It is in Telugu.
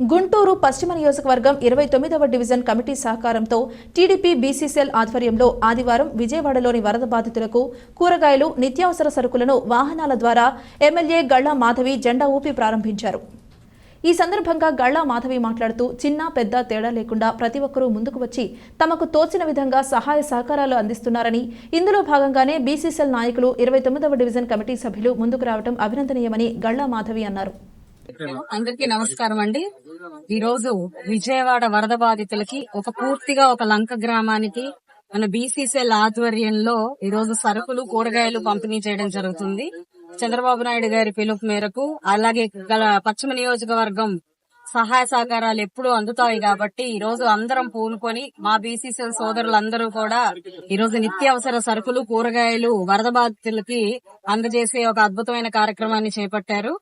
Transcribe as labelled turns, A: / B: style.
A: గుంటూరు పశ్చిమ నియోజకవర్గం ఇరవై తొమ్మిదవ డివిజన్ కమిటీ సహకారంతో టీడీపీ బీసీసీఎల్ ఆధ్వర్యంలో ఆదివారం విజయవాడలోని వరద బాధితులకు కూరగాయలు నిత్యావసర సరుకులను వాహనాల ద్వారా ఎమ్మెల్యే గళ్ళా మాధవి జెండా ఊపి ప్రారంభించారు. ఈ సందర్భంగా గళ్ళా మాధవి మాట్లాడుతూ చిన్న పెద్ద తేడా లేకుండా ప్రతి ఒక్కరూ ముందుకు వచ్చి తమకు తోచిన విధంగా సహాయ సహకారాలు అందిస్తున్నారని ఇందులో భాగంగానే బీసీసీఎల్ నాయకులు ఇరవై తొమ్మిదవ డివిజన్ కమిటీ సభ్యులు ముందుకు రావడం అభినందనీయమని గళ్ళా మాధవి అన్నారు.
B: అందరికీ నమస్కారం అండి. ఈ రోజు విజయవాడ వరద బాధితులకి ఒక పూర్తిగా ఒక లంక గ్రామానికి మన బీసీసీఎల్ ఆధ్వర్యంలో ఈ రోజు సరుకులు కూరగాయలు పంపిణీ చేయడం జరుగుతుంది. చంద్రబాబు నాయుడు గారి పిలుపు మేరకు అలాగే గల పశ్చిమ నియోజకవర్గం సహాయ సహకారాలు ఎప్పుడూ అందుతాయి కాబట్టి ఈ రోజు అందరం పూనుకొని మా బీసీసీఎల్ సోదరులందరూ కూడా ఈ రోజు నిత్యావసర సరుకులు కూరగాయలు వరద బాధితులకి అందజేసే ఒక అద్భుతమైన కార్యక్రమాన్ని చేపట్టారు.